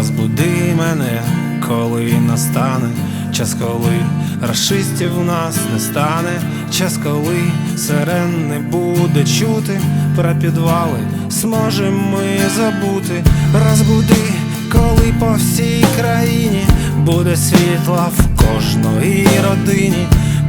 Розбуди мене, коли настане час, коли расистів в нас не стане, час, коли сирен не буде чути, про підвали зможемо ми забути. Розбуди, коли по всій країні буде світла в кожної родині,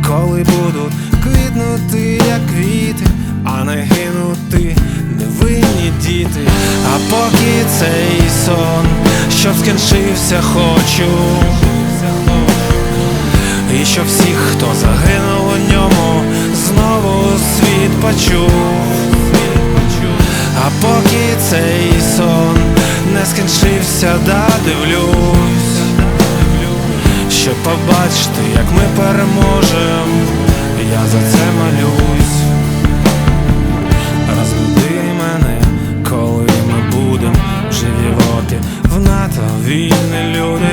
коли будуть квітнути, як квіти, а не гинути невинні діти. А поки цей сон, щоб скінчився, хочу. І щоб всіх, хто загинув у ньому, знову світ почув. А поки цей сон не скінчився, да дивлюсь, щоб побачити, як ми переможем, я за це молюсь. Вільні люди,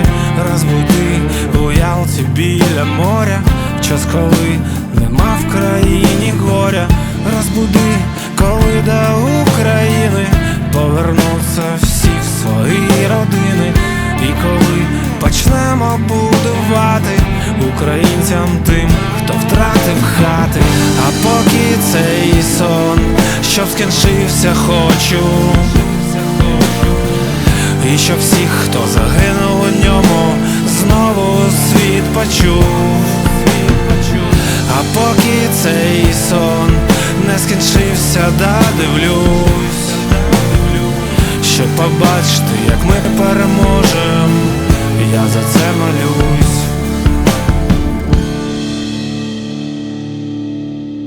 розбуди у Ялті біля моря, час, коли нема в країні горя, розбуди, коли до України повернуться всі в свої родини, і коли почнемо будувати українцям тим, хто втратив хати, а поки цей сон, щоб скінчився, хочу. І що всіх, хто загинув у ньому, знову світ почув. А поки цей сон не скінчився, да дивлюсь, щоб побачити, як ми переможем,